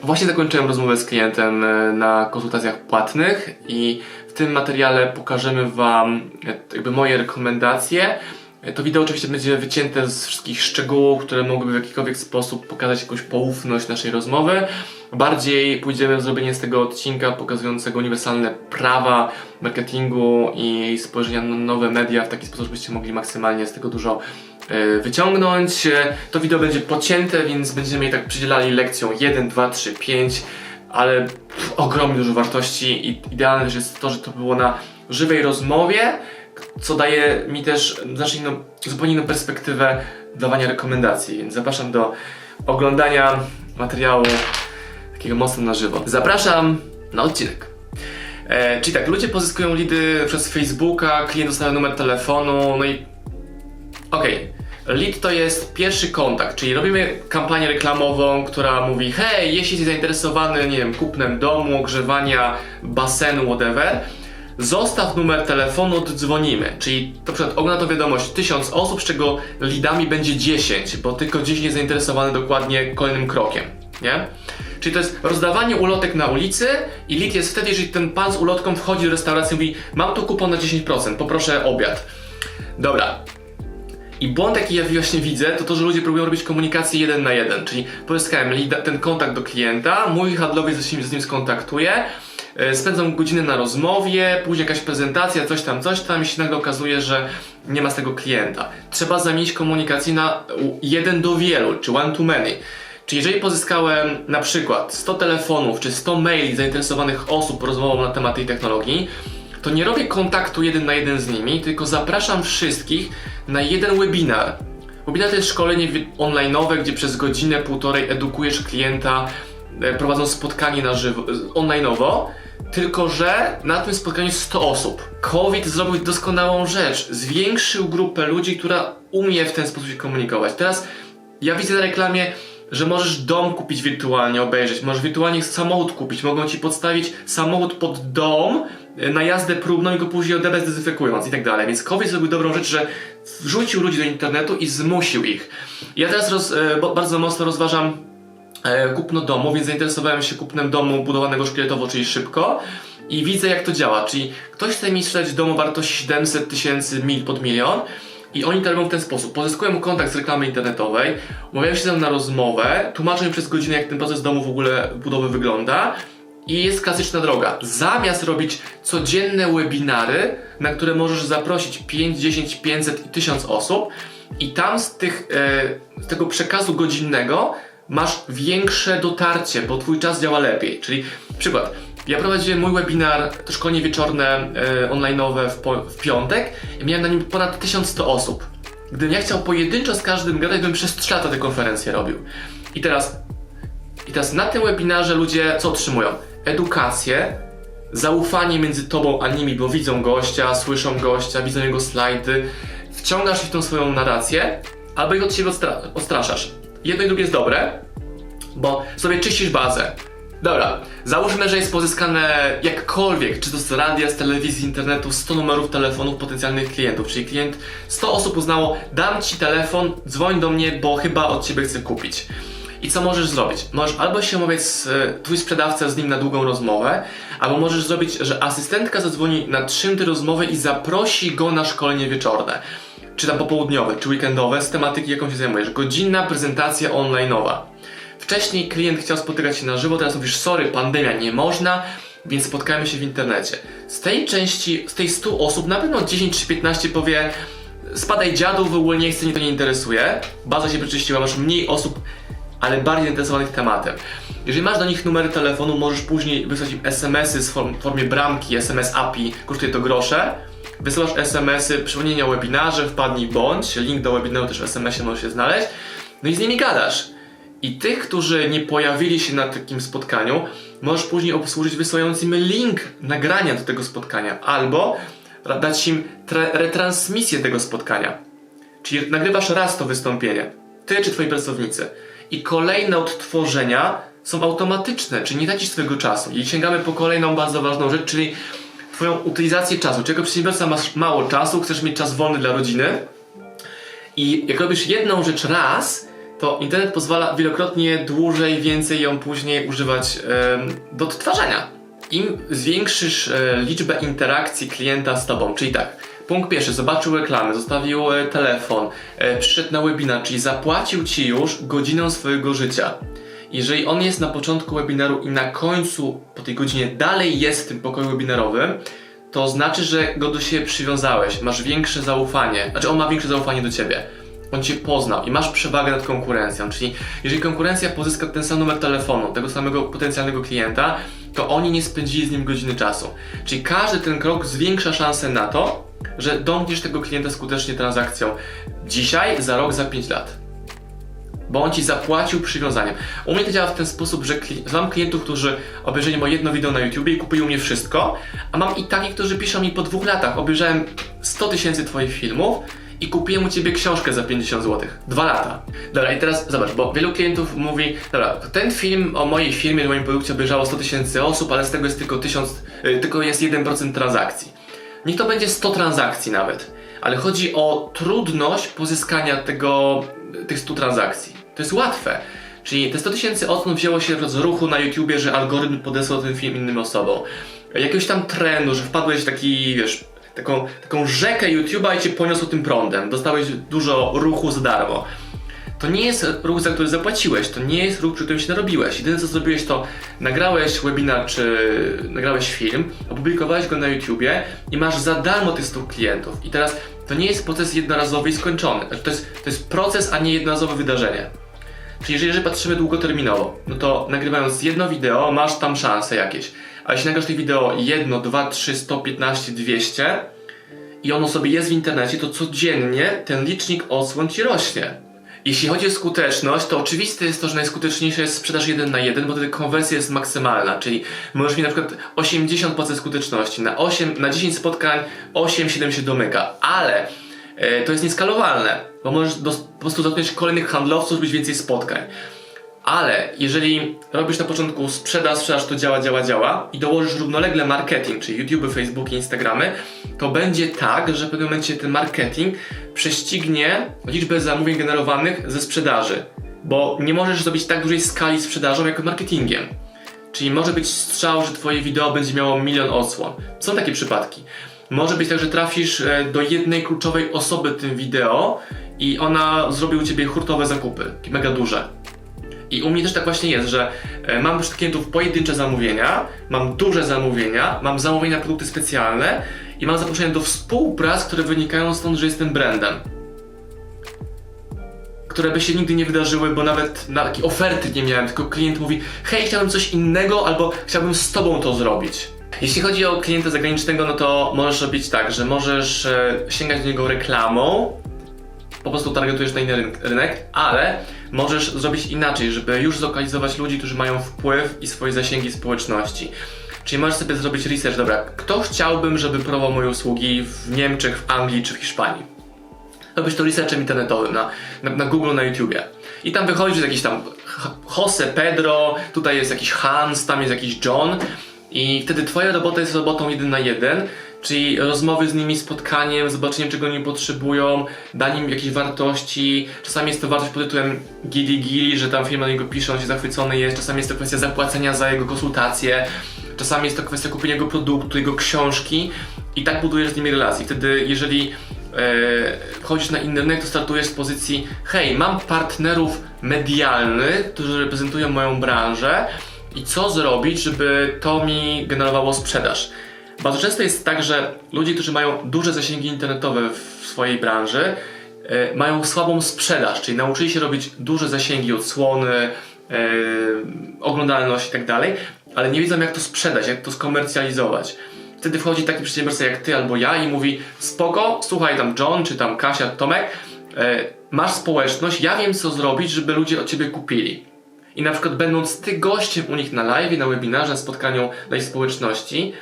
Właśnie zakończyłem rozmowę z klientem e, na konsultacjach płatnych i w tym materiale pokażemy Wam e, jakby moje rekomendacje. E, To wideo oczywiście będzie wycięte z wszystkich szczegółów, które mogłyby w jakikolwiek sposób pokazać jakąś poufność naszej rozmowy. Bardziej pójdziemy w zrobienie z tego odcinka pokazującego uniwersalne prawa marketingu i spojrzenia na nowe media w taki sposób, żebyście mogli maksymalnie z tego dużo e, wyciągnąć. E, To wideo będzie pocięte, więc będziemy je tak przydzielali lekcją 1, 2, 3, 5, ale ogromnie dużo wartości i idealne też jest to, że to było na żywej rozmowie, co daje mi też znacznie inną, zupełnie inną perspektywę dawania rekomendacji, więc zapraszam do oglądania materiału takiego mocno na żywo. Zapraszam na odcinek. E, czyli tak, ludzie pozyskują lidy przez Facebooka, klient dostawia numer telefonu, no i Okej. Lead to jest pierwszy kontakt, czyli robimy kampanię reklamową, która mówi hej, jeśli jesteś zainteresowany, nie wiem, kupnem domu, ogrzewania, basenu, whatever, zostaw numer telefonu, oddzwonimy. Czyli na przykład ogląda to wiadomość 1000 osób, z czego leadami będzie 10, bo tylko 10 jest zainteresowany dokładnie kolejnym krokiem, nie? Czyli to jest rozdawanie ulotek na ulicy i lead jest wtedy, jeżeli ten pan z ulotką wchodzi do restauracji i mówi mam tu kupon na 10%, poproszę obiad. Dobra, i błąd, jaki ja właśnie widzę, to to, że ludzie próbują robić komunikację jeden na jeden, czyli pozyskałem ten kontakt do klienta, mój handlowiec nim, z nim skontaktuje, e, spędzam godzinę na rozmowie, później jakaś prezentacja, coś tam, coś tam i się nagle okazuje, że nie ma z tego klienta. Trzeba zamienić komunikację na jeden do wielu, czy one to many. Czyli jeżeli pozyskałem na przykład 100 telefonów, czy 100 maili zainteresowanych osób rozmową na temat tej technologii, to nie robię kontaktu jeden na jeden z nimi, tylko zapraszam wszystkich na jeden webinar. Webinar to jest szkolenie online'owe, gdzie przez godzinę, półtorej edukujesz klienta, e, prowadząc spotkanie na żywo, e, online'owo, tylko że na tym spotkaniu jest 100 osób. COVID zrobił doskonałą rzecz. Zwiększył grupę ludzi, która umie w ten sposób się komunikować. Teraz ja widzę na reklamie, że możesz dom kupić wirtualnie, obejrzeć, możesz wirtualnie samochód kupić, mogą ci podstawić samochód pod dom e, na jazdę próbną i go później odebrać dezynfekując i tak dalej. Więc COVID zrobił dobrą rzecz, że wrzucił ludzi do internetu i zmusił ich. Ja teraz roz, e, bardzo mocno rozważam e, kupno domu, więc zainteresowałem się kupnem domu budowanego szkieletowo, czyli szybko. I widzę jak to działa, czyli ktoś chce mi sprzedać domu wartości 700 tysięcy mil pod milion i oni to robią w ten sposób. Pozyskują kontakt z reklamy internetowej, umawiają się ze mną na rozmowę, tłumaczą mi przez godzinę jak ten proces domu w ogóle budowy wygląda i jest klasyczna droga. Zamiast robić codzienne webinary, na które możesz zaprosić 5, 10, 500 i 1000 osób i tam z, tych, e, z tego przekazu godzinnego masz większe dotarcie, bo twój czas działa lepiej. Czyli przykład, ja prowadziłem mój webinar, to szkolenie wieczorne e, online'owe w, w piątek i miałem na nim ponad 1100 osób. Gdybym ja chciał pojedynczo z każdym gadać, bym przez 3 lata tę konferencję robił. I teraz i teraz na tym webinarze ludzie co otrzymują? Edukację, zaufanie między tobą a nimi, bo widzą gościa, słyszą gościa, widzą jego slajdy, wciągasz ich w tą swoją narrację, albo ich od siebie odstra- odstraszasz. Jedno i drugie jest dobre, bo sobie czyścisz bazę. Dobra, załóżmy, że jest pozyskane jakkolwiek, czy to z radia, z telewizji, internetu, 100 numerów telefonów potencjalnych klientów, czyli klient, 100 osób uznało, dam ci telefon, dzwoń do mnie, bo chyba od ciebie chcę kupić. I co możesz zrobić? Możesz albo się umówić z twój sprzedawca z nim na długą rozmowę, albo możesz zrobić, że asystentka zadzwoni na 3 minuty rozmowy i zaprosi go na szkolenie wieczorne. Czy tam popołudniowe, czy weekendowe, z tematyki jaką się zajmujesz. Godzinna prezentacja online'owa. Wcześniej klient chciał spotykać się na żywo, teraz mówisz, sorry, pandemia, nie można, więc spotkajmy się w internecie. Z tej części, z tej 100 osób, na pewno 10 czy 15 powie, spadaj dziadu, w ogóle nie chcę, mnie to nie interesuje. Baza się przeczyściła, masz mniej osób, ale bardziej zainteresowanych tematem. Jeżeli masz do nich numery telefonu, możesz później wysłać im SMS-y w form, formie bramki, SMS API, kosztuje to grosze. Wysyłasz SMS-y, przypomnienia o webinarze, wpadnij bądź, link do webinaru też w SMS-ie możesz się znaleźć, no i z nimi gadasz. I tych, którzy nie pojawili się na takim spotkaniu, możesz później obsłużyć wysyłając im link nagrania do tego spotkania, albo dać im retransmisję tego spotkania. Czyli nagrywasz raz to wystąpienie, ty czy twoi pracownicy. I kolejne odtworzenia są automatyczne, czyli nie tracisz swojego czasu. I sięgamy po kolejną bardzo ważną rzecz, czyli twoją utylizację czasu. Jako przedsiębiorca masz mało czasu, chcesz mieć czas wolny dla rodziny, i jak robisz jedną rzecz raz, to internet pozwala wielokrotnie dłużej, więcej ją później używać do odtwarzania. Im zwiększysz e, liczbę interakcji klienta z tobą, czyli tak, punkt pierwszy, zobaczył reklamę, zostawił e, telefon, e, przyszedł na webinar, czyli zapłacił ci już godzinę swojego życia. Jeżeli on jest na początku webinaru i na końcu, po tej godzinie, dalej jest w tym pokoju webinarowym, to znaczy, że go do siebie przywiązałeś, masz większe zaufanie, znaczy on ma większe zaufanie do ciebie. On cię poznał i masz przewagę nad konkurencją. Czyli jeżeli konkurencja pozyska ten sam numer telefonu, tego samego potencjalnego klienta, to oni nie spędzili z nim godziny czasu. Czyli każdy ten krok zwiększa szansę na to, że domkniesz tego klienta skutecznie transakcją dzisiaj, za rok, za 5 lat bo on ci zapłacił przywiązaniem. U mnie to działa w ten sposób, że kli- mam klientów, którzy obejrzeli moje jedno wideo na YouTubie i kupili u mnie wszystko, a mam i takich, którzy piszą mi po dwóch latach, obejrzałem 100 tysięcy twoich filmów i kupiłem u ciebie książkę za 50 zł. Dwa lata. Dobra, i teraz zobacz, bo wielu klientów mówi, dobra, ten film o mojej firmie, o moim produkcie obejrzało 100 tysięcy osób, ale z tego jest tylko 1000, y, tylko jest 1% transakcji. Niech to będzie 100 transakcji nawet, ale chodzi o trudność pozyskania tego, tych 100 transakcji. To jest łatwe. Czyli te 100 tysięcy osób wzięło się z ruchu na YouTubie, że algorytm podesłał ten film innym osobom. Jakiegoś tam trendu, że wpadłeś w taki, wiesz, taką, taką rzekę YouTube'a i cię poniosło tym prądem. Dostałeś dużo ruchu za darmo. To nie jest ruch, za który zapłaciłeś, to nie jest ruch, przy którym się narobiłeś. Jedyne co zrobiłeś to nagrałeś webinar czy nagrałeś film, opublikowałeś go na YouTubie i masz za darmo tych 100 klientów. I teraz to nie jest proces jednorazowy i skończony. Znaczy, to, jest, to jest proces, a nie jednorazowe wydarzenie. Czyli jeżeli, patrzymy długoterminowo, no to nagrywając jedno wideo masz tam szanse jakieś. A jeśli nagrasz tych wideo jedno, dwa, trzy, 115, 200 i ono sobie jest w internecie, to codziennie ten licznik odsłon ci rośnie. Jeśli chodzi o skuteczność, to oczywiste jest to, że najskuteczniejsza jest sprzedaż 1 na 1, bo wtedy konwersja jest maksymalna, czyli możesz mieć na przykład 80% skuteczności, na, 8, na 10 spotkań 8-7 się domyka, ale e, to jest nieskalowalne, bo możesz dos- po prostu dotknąć kolejnych handlowców, być więcej spotkań. Ale jeżeli robisz na początku sprzedaż, sprzedaż to działa, działa, działa i dołożysz równolegle marketing, czyli YouTube, Facebook, Instagramy, to będzie tak, że w pewnym momencie ten marketing prześcignie liczbę zamówień generowanych ze sprzedaży. Bo nie możesz zrobić tak dużej skali sprzedażą jak marketingiem. Czyli może być strzał, że twoje wideo będzie miało milion odsłon. Są takie przypadki. Może być tak, że trafisz e, do jednej kluczowej osoby tym wideo i ona zrobi u ciebie hurtowe zakupy, mega duże. I u mnie też tak właśnie jest, że e, mam wśród klientów pojedyncze zamówienia, mam duże zamówienia, mam zamówienia produkty specjalne i mam zaproszenia do współprac, które wynikają stąd, że jestem brandem. Które by się nigdy nie wydarzyły, bo nawet na takiej oferty nie miałem, tylko klient mówi hej, chciałbym coś innego albo chciałbym z tobą to zrobić. Jeśli chodzi o klienta zagranicznego, no to możesz robić tak, że możesz e, sięgać do niego reklamą, po prostu targetujesz na inny ryn- rynek, ale możesz zrobić inaczej, żeby już zlokalizować ludzi, którzy mają wpływ i swoje zasięgi społeczności. Czyli możesz sobie zrobić research, dobra, kto chciałbym, żeby próbował moje usługi w Niemczech, w Anglii czy w Hiszpanii. Robisz to researchem internetowym na, na, na Google, na YouTubie. I tam wychodzi, jakiś tam Jose Pedro, tutaj jest jakiś Hans, tam jest jakiś John. I wtedy twoja robota jest robotą jeden na jeden, czyli rozmowy z nimi, spotkaniem, zobaczeniem czego oni potrzebują, daniem jakiejś wartości. Czasami jest to wartość pod tytułem gili gili, że tam firma na niego pisze, on się zachwycony jest. Czasami jest to kwestia zapłacenia za jego konsultacje. Czasami jest to kwestia kupienia jego produktu, jego książki i tak budujesz z nimi relacje. Wtedy jeżeli e, wchodzisz na internet, to startujesz z pozycji hej, mam partnerów medialnych, którzy reprezentują moją branżę i co zrobić, żeby to mi generowało sprzedaż. Bardzo często jest tak, że ludzie, którzy mają duże zasięgi internetowe w swojej branży, e, mają słabą sprzedaż, czyli nauczyli się robić duże zasięgi, odsłony, e, oglądalność i tak ale nie wiedzą jak to sprzedać, jak to skomercjalizować. Wtedy wchodzi taki przedsiębiorca jak ty albo ja i mówi spoko, słuchaj tam John, czy tam Kasia, Tomek, e, masz społeczność, ja wiem co zrobić, żeby ludzie od ciebie kupili. I na przykład będąc ty gościem u nich na live, na webinarze, na spotkaniu dla ich społeczności,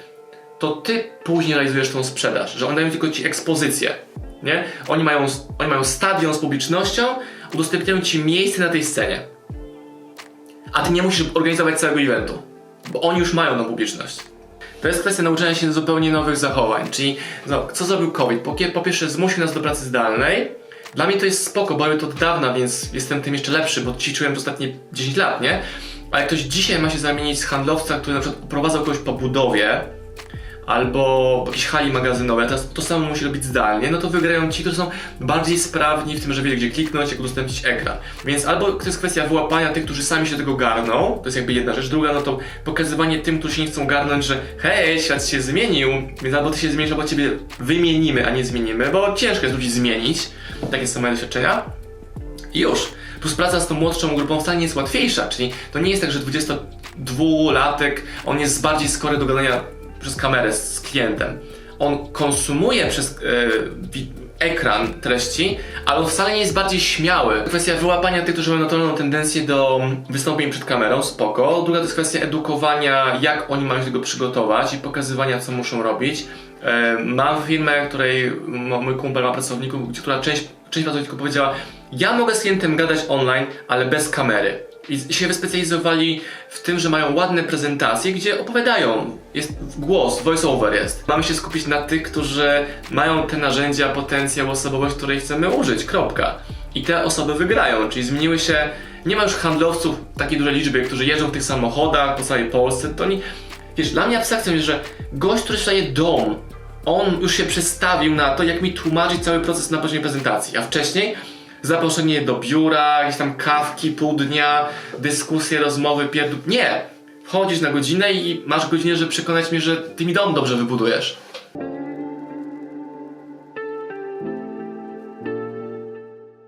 to ty później realizujesz tą sprzedaż, że oni dają tylko ci ekspozycję, nie? Oni mają, oni mają stadion z publicznością, udostępniają ci miejsce na tej scenie. A ty nie musisz organizować całego eventu, bo oni już mają tą publiczność. To jest kwestia nauczenia się zupełnie nowych zachowań, czyli no, co zrobił COVID? Po, po pierwsze zmusił nas do pracy zdalnej, Dla mnie to jest spoko, bo robię to od dawna, więc jestem tym jeszcze lepszy, bo ćwiczyłem ostatnie 10 lat, nie? A jak ktoś dzisiaj ma się zamienić z handlowca, który na przykład prowadzał kogoś po budowie, albo jakieś hali magazynowe, teraz to samo musi robić zdalnie, no to wygrają ci, którzy są bardziej sprawni w tym, że wie gdzie kliknąć, jak udostępnić ekran. Więc albo to jest kwestia wyłapania tych, którzy sami się tego garną, to jest jakby jedna rzecz, druga no to pokazywanie tym, którzy się nie chcą garnąć, że hej, świat się zmienił, więc albo ty się zmienisz, albo ciebie wymienimy, a nie zmienimy, bo ciężko jest ludzi zmienić, takie są moje doświadczenia. I już. Plus praca z tą młodszą grupą wcale nie jest łatwiejsza, czyli to nie jest tak, że 22-latek, on jest bardziej skory do gadania przez kamerę z klientem. On konsumuje przez wi- ekran treści, ale wcale nie jest bardziej śmiały. Kwestia wyłapania tych, którzy mają naturalną tendencję do wystąpień przed kamerą, spoko. Druga to jest kwestia edukowania, jak oni mają się tego przygotować i pokazywania, co muszą robić. E, mam firmę, której mój kumpel ma pracowników, która część, część pracowników powiedziała, ja mogę z klientem gadać online, ale bez kamery. I się wyspecjalizowali w tym, że mają ładne prezentacje, gdzie opowiadają. Jest głos, voice-over jest. Mamy się skupić na tych, którzy mają te narzędzia, potencjał, osobowość, której chcemy użyć. Kropka. I te osoby wygrają, czyli zmieniły się. Nie ma już handlowców takiej dużej liczby, którzy jeżdżą w tych samochodach po całej Polsce. To oni. Wiesz, dla mnie abstrakcją jest, że gość, który sprzedaje dom, on już się przestawił na to, jak mi tłumaczyć cały proces na poziomie prezentacji. A wcześniej zaproszenie do biura, jakieś tam kawki, pół dnia, dyskusje, rozmowy, pierdół. Nie! Wchodzisz na godzinę i masz godzinę, żeby przekonać mnie, że ty mi dom dobrze wybudujesz.